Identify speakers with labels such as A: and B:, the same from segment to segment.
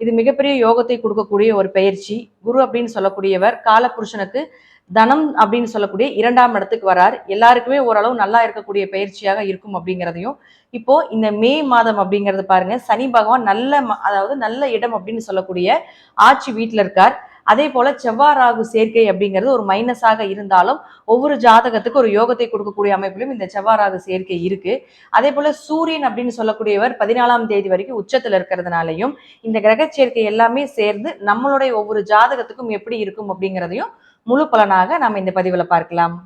A: இது மிகப்பெரிய யோகத்தை கொடுக்கக்கூடிய ஒரு பயிற்சி. குரு அப்படின்னு சொல்லக்கூடியவர் காலபுருஷனுக்கு தனம் அப்படின்னு சொல்லக்கூடிய இரண்டாம் இடத்துக்கு வரார் எல்லாருக்குமே ஓரளவு நல்லா இருக்கக்கூடிய பயிற்சியாக இருக்கும் அப்படிங்கிறதையும். இப்போ இந்த மே மாதம் அப்படிங்கிறது பாருங்க சனி பகவான் நல்ல ம- அதாவது நல்ல இடம் அப்படின்னு சொல்லக்கூடிய ஆட்சி வீட்டில் இருக்கார். அதே போல செவ்வாய் ராகு சேர்க்கை அப்படிங்கிறது ஒரு மைனஸாக இருந்தாலும் ஒவ்வொரு ஜாதகத்துக்கு ஒரு யோகத்தை கொடுக்கக்கூடிய அமைப்பிலும் இந்த செவ்வாய் ராகு சேர்க்கை இருக்கு. அதே போல சூரியன் அப்படின்னு சொல்லக்கூடியவர் பதினாலாம் தேதி வரைக்கும் உச்சத்துல இருக்கிறதுனாலையும் இந்த கிரக சேர்க்கை எல்லாமே சேர்ந்து நம்மளுடைய ஒவ்வொரு ஜாதகத்துக்கும் எப்படி இருக்கும் அப்படிங்கிறதையும் முழு பலனாக நாம் இந்த பதிவில் பார்க்கலாம்.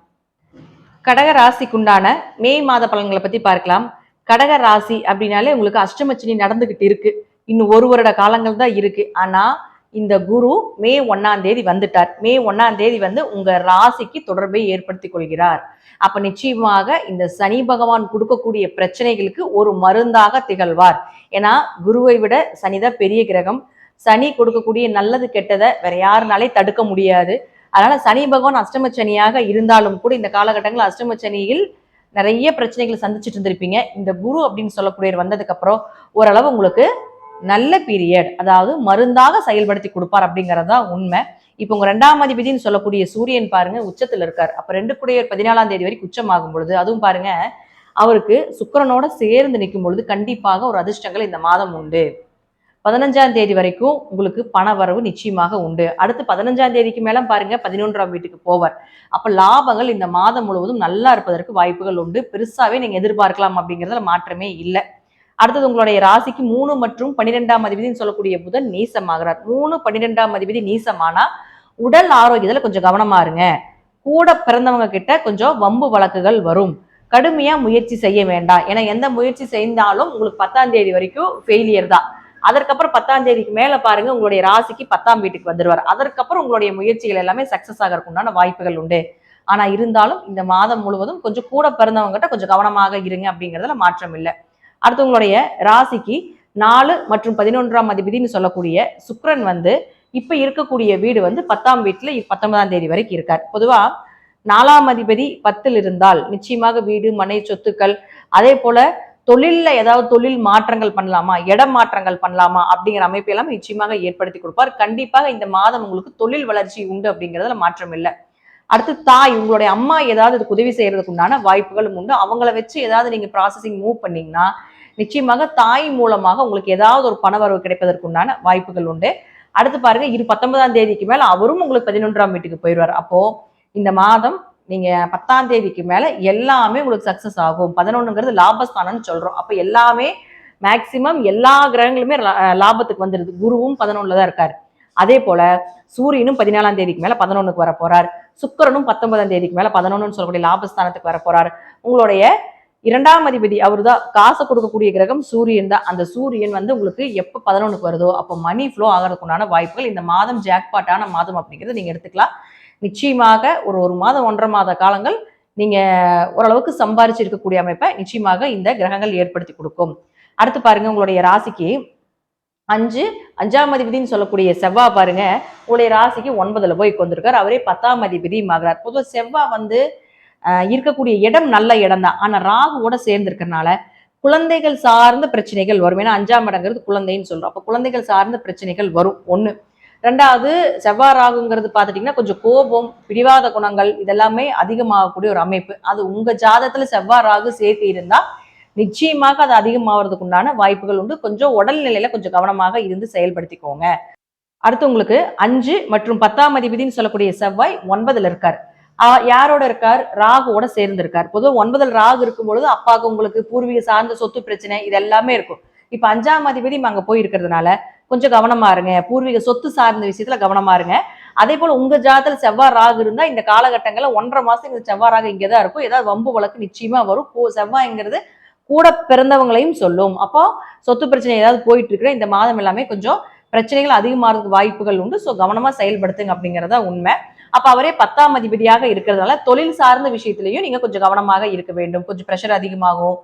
A: கடக ராசிக்குண்டான மே மாத பலன்களை பத்தி பார்க்கலாம். கடக ராசி அப்படின்னாலே உங்களுக்கு அஷ்டமச்சினி நடந்துகிட்டு இருக்கு. இன்னும் ஒரு வருட காலங்கள் தான் இருக்கு. ஆனா இந்த குரு மே ஒன்னாம் தேதி வந்துட்டார். மே ஒன்னாம் தேதி வந்து உங்க ராசிக்கு தொடர்பை ஏற்படுத்தி கொள்கிறார். அப்ப நிச்சயமாக இந்த சனி பகவான் கொடுக்கக்கூடிய பிரச்சனைகளுக்கு ஒரு மருந்தாக திகழ்வார். ஏன்னா குருவை விட சனிதான் பெரிய கிரகம். சனி கொடுக்கக்கூடிய நல்லது கெட்டதை வேற யாருனாலே தடுக்க முடியாது. அதனால சனி பகவான் அஷ்டம சனியாக இருந்தாலும் கூட இந்த காலகட்டங்களில் அஷ்டம சனியில் நிறைய பிரச்சனைகளை சந்திச்சுட்டு இருந்திருப்பீங்க. இந்த குரு அப்படின்னு சொல்லக்கூடியவர் வந்ததுக்கு அப்புறம் ஓரளவு உங்களுக்கு நல்ல பீரியட் அதாவது மருந்தாக செயல்படுத்தி கொடுப்பார் அப்படிங்கிறது தான் உண்மை. இப்போ உங்க ரெண்டாம் அதிபதினு சொல்லக்கூடிய சூரியன் பாருங்க உச்சத்துல இருக்கார். அப்ப ரெண்டு குடையர் பதினாலாம் தேதி வரைக்கும் உச்சமாகும் பொழுது அதுவும் பாருங்க அவருக்கு சுக்கரனோட சேர்ந்து நிற்கும் பொழுது கண்டிப்பாக ஒரு அதிர்ஷ்டங்கள் இந்த மாதம் உண்டு. பதினஞ்சாம் தேதி வரைக்கும் உங்களுக்கு பண வரவு நிச்சயமாக உண்டு. அடுத்து பதினஞ்சாம் தேதிக்கு மேலே பாருங்க பதினொன்றாம் வீட்டுக்கு போவார். அப்ப லாபங்கள் இந்த மாதம் முழுவதும் நல்லா இருப்பதற்கு வாய்ப்புகள் உண்டு. பெருசாவே நீங்க எதிர்பார்க்கலாம் அப்படிங்கிறதுல மாற்றமே இல்லை. அடுத்தது உங்களுடைய ராசிக்கு மூணு மற்றும் பன்னிரெண்டாம் அதிபதினு சொல்லக்கூடிய புதன் நீசமாகிறார். மூணு பன்னிரெண்டாம் அதிபதி நீசமானா உடல் ஆரோக்கியத்துல கொஞ்சம் கவனமா இருங்க. கூட பிறந்தவங்க கிட்ட கொஞ்சம் வம்பு வழக்குகள் வரும். கடுமையா முயற்சி செய்ய வேண்டாம். ஏன்னா எந்த முயற்சி செய்தாலும் உங்களுக்கு பத்தாம் தேதி வரைக்கும் ஃபெயிலியர் தான். அதற்கப்புறம் பத்தாம் தேதிக்கு மேல பாருங்க உங்களுடைய ராசிக்கு பத்தாம் வீட்டுக்கு வந்துருவார். அதற்கப்புறம் உங்களுடைய முயற்சிகள் எல்லாமே சக்சஸ் ஆகிறதுக்குண்டான வாய்ப்புகள் உண்டு. ஆனா இருந்தாலும் இந்த மாதம் முழுவதும் கொஞ்சம் கூட பிறந்தவங்ககிட்ட கொஞ்சம் கவனமாக இருங்க அப்படிங்கிறதுல மாற்றம் இல்லை. அடுத்தவங்களுடைய ராசிக்கு நாலு மற்றும் பதினொன்றாம் அதிபதினு சொல்லக்கூடிய சுக்ரன் வந்து இப்போ இருக்கக்கூடிய வீடு வந்து பத்தாம் வீட்டில் பத்தொன்பதாம் தேதி வரைக்கும் இருக்கார். பொதுவாக நாலாம் அதிபதி பத்தில் இருந்தால் நிச்சயமாக வீடு மனை சொத்துக்கள் அதே போல தொழிலில் ஏதாவது தொழில் மாற்றங்கள் பண்ணலாமா இடம் மாற்றங்கள் பண்ணலாமா அப்படிங்கிற அமைப்பு எல்லாம் நிச்சயமாக ஏற்படுத்தி கொடுப்பார். கண்டிப்பாக இந்த மாதம் உங்களுக்கு தொழில் வளர்ச்சி உண்டு அப்படிங்கிறதுல மாற்றம் இல்லை. அடுத்து தாய் உங்களுடைய அம்மா ஏதாவது இதுக்கு உதவி செய்யறதுக்கு உண்டான வாய்ப்புகளும் உண்டு. அவங்கள வச்சு ஏதாவது நீங்க ப்ராசஸிங் மூவ் பண்ணீங்கன்னா நிச்சயமாக தாய் மூலமாக உங்களுக்கு ஏதாவது ஒரு பணவரவு கிடைப்பதற்கு உண்டான வாய்ப்புகள் உண்டு. அடுத்து பாருங்க இரு பத்தொன்பதாம் தேதிக்கு மேல அவரும் உங்களுக்கு பதினொன்றாம் வீட்டுக்கு போயிடுவார். அப்போ இந்த மாதம் நீங்க பத்தாம் தேதிக்கு மேல எல்லாமே உங்களுக்கு சக்சஸ் ஆகும். பதினொன்னுங்கிறது லாபஸ்தானம்னு சொல்றோம். அப்ப எல்லாமே மேக்சிமம் எல்லா கிரகங்களுமே லா- லாபத்துக்கு வந்துருது. குருவும் பதினொன்னுல தான் இருக்காரு. அதே போல சூரியனும் பதினாலாம் தேதிக்கு மேல பதினொன்னுக்கு வர போறார். சுக்கிரனும் பத்தொன்பதாம் தேதிக்கு மேல பதினொன்னு சொல்லக்கூடிய லாபஸ்தானத்துக்கு வர போறார். உங்களுடைய இரண்டாம் அதிபதி அவர்தான் காசை கொடுக்கக்கூடிய கிரகம் சூரியன் தான். அந்த சூரியன் வந்து உங்களுக்கு எப்போ பதினொன்னுக்கு வருதோ அப்போ மணி ஃப்ளோ ஆகிறதுக்குண்டான வாய்ப்புகள். இந்த மாதம் ஜாக்பாட்டான மாதம் அப்படிங்கிறத நீங்க எடுத்துக்கலாம். நிச்சயமாக ஒரு ஒரு மாதம் ஒன்றரை மாத காலங்கள் நீங்க ஓரளவுக்கு சம்பாரிச்சு இருக்கக்கூடிய அமைப்பை நிச்சயமாக இந்த கிரகங்கள் ஏற்படுத்தி கொடுக்கும். அடுத்து பாருங்க உங்களுடைய ராசிக்கு அஞ்சு அஞ்சாம் அதிபதினு சொல்லக்கூடிய செவ்வாய் பாருங்க உங்களுடைய ராசிக்கு ஒன்பதுல போய் கொண்டிருக்காரு அவரே பத்தாம் அதிபதி ஆகிறார். பொதுவாக செவ்வாய் வந்து இருக்கக்கூடிய இடம் நல்ல இடம் தான். ஆனா ராகுவோட சேர்ந்துருக்கறனால குழந்தைகள் சார்ந்த பிரச்சனைகள் வரும். ஏன்னா அஞ்சாம் இடங்கிறது குழந்தைன்னு சொல்றோம். அப்போ குழந்தைகள் சார்ந்த பிரச்சனைகள் வரும். ஒண்ணு. ரெண்டாவது செவ்வாய் ராகுங்கிறது பார்த்துட்டிங்கன்னா கொஞ்சம் கோபம் பிடிவாத குணங்கள் இதெல்லாமே அதிகமாகக்கூடிய ஒரு அமைப்பு. அது உங்க ஜாதத்தில் செவ்வாய் ராகு சேர்த்து இருந்தா நிச்சயமாக அது அதிகமாகிறதுக்கு உண்டான வாய்ப்புகள் உண்டு. கொஞ்சம் உடல்நிலையில கொஞ்சம் கவனமாக இருந்து செயல்படுத்திக்கோங்க. அடுத்து உங்களுக்கு அஞ்சு மற்றும் பத்தாம் அதிபதினு சொல்லக்கூடிய செவ்வாய் ஒன்பதுல இருக்கார். யாரோட இருக்கார்? ராகுவோட சேர்ந்து இருக்கார் பொதுவாக ஒன்பதுல ராகு இருக்கும் பொழுது அப்பாவுக்கு உங்களுக்கு பூர்வீக சார்ந்த சொத்து பிரச்சனை இது எல்லாமே இருக்கும். இப்ப அஞ்சாம் அதிபதி அங்க போய் இருக்கிறதுனால கொஞ்சம் கவனமா இருங்க. பூர்வீக சொத்து சார்ந்த விஷயத்துல கவனமா இருங்க. அதே போல உங்க ஜாதத்துல செவ்வாய் ராகு இருந்தா இந்த காலகட்டங்கள்ல ஒன்றரை மாசம் இந்த செவ்வாய் ராகு இங்கதான் இருக்கும். ஏதாவது வம்பு வழக்கு நிச்சயமா வரும். செவ்வாய்ங்கிறது கூட பிறந்தவங்களையும் சொல்லும். அப்போ சொத்து பிரச்சனை ஏதாவது போயிட்டு இருக்கிற இந்த மாதம் எல்லாமே கொஞ்சம் பிரச்சனைகள் அதிகமாகிறதுக்கு வாய்ப்புகள் உண்டு. ஸோ கவனமாக செயல்படுத்துங்க அப்படிங்கிறதா உண்மை. அப்போ அவரே பத்தாம் அதிபதியாக இருக்கிறதுனால தொழில் சார்ந்த விஷயத்திலையும் நீங்கள் கொஞ்சம் கவனமாக இருக்க வேண்டும். கொஞ்சம் ப்ரெஷர் அதிகமாகும்.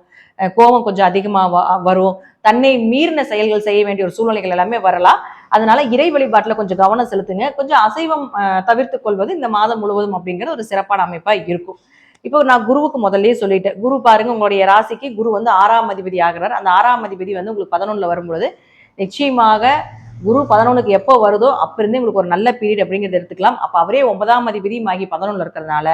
A: கோபம் கொஞ்சம் அதிகமாக வரும். தன்னை மீறின செயல்கள் செய்ய வேண்டிய ஒரு சூழ்நிலைகள் எல்லாமே வரலாம். அதனால இறை வழிபாட்டில் கொஞ்சம் கவனம் செலுத்துங்க. கொஞ்சம் அசைவம் தவிர்த்து கொள்வது இந்த மாதம் முழுவதும் அப்படிங்கிற ஒரு சிறப்பான அமைப்பாக இருக்கும். இப்போ நான் குருவுக்கு முதல்லயே சொல்லிட்டேன். குரு பாருங்க உங்களுடைய ராசிக்கு குரு வந்து ஆறாம் அதிபதி ஆகிறார். அந்த ஆறாம் அதிபதி வந்து உங்களுக்கு பதினொன்றில் வரும்பொழுது நிச்சயமாக குரு பதினொன்றுக்கு எப்போ வருதோ அப்போ இருந்தே உங்களுக்கு ஒரு நல்ல பீரியட் அப்படிங்கிறத எடுத்துக்கலாம். அப்போ அவரே ஒன்பதாம் அதிபதி ஆகி பதினொன்னுல இருக்கிறதுனால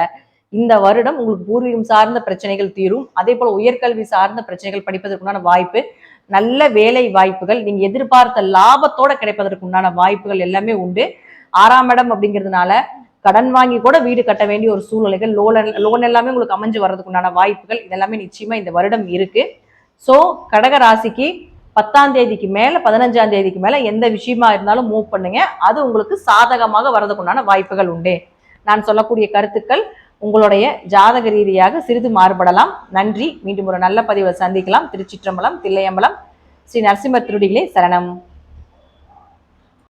A: இந்த வருடம் உங்களுக்கு பூர்வீகம் சார்ந்த பிரச்சனைகள் தீரும். அதே போல உயர்கல்வி சார்ந்த பிரச்சனைகள் படிப்பதற்குண்டான வாய்ப்பு நல்ல வேலை வாய்ப்புகள் நீங்க எதிர்பார்த்த லாபத்தோட கிடைப்பதற்குண்டான வாய்ப்புகள் எல்லாமே உண்டு. ஆறாம் இடம் அப்படிங்கிறதுனால கடன் வாங்கி கூட வீடு கட்ட வேண்டிய ஒரு சூழ்நிலைகள் லோன் லோன் எல்லாமே உங்களுக்கு அமைஞ்சு வர்றதுக்கு உண்டான வாய்ப்புகள் இதெல்லாமே நிச்சயமா இந்த வருடம் இருக்கு. ஸோ கடக ராசிக்கு பத்தாம் தேதிக்கு மேல பதினஞ்சாம் தேதிக்கு மேல எந்த விஷயமா இருந்தாலும் மூவ் பண்ணுங்க. அது உங்களுக்கு சாதகமாக வர்றதுக்குண்டான வாய்ப்புகள் உண்டு. நான் சொல்லக்கூடிய கருத்துக்கள் உங்களுடைய ஜாதக ரீதியாக சிறிது மாறுபடலாம். நன்றி. மீண்டும் ஒரு நல்ல பதிவை சந்திக்கலாம். திருச்சிற்றம்பலம் தில்லையம்பலம். ஸ்ரீ நரசிம்மர் திருடிகளே சரணம்.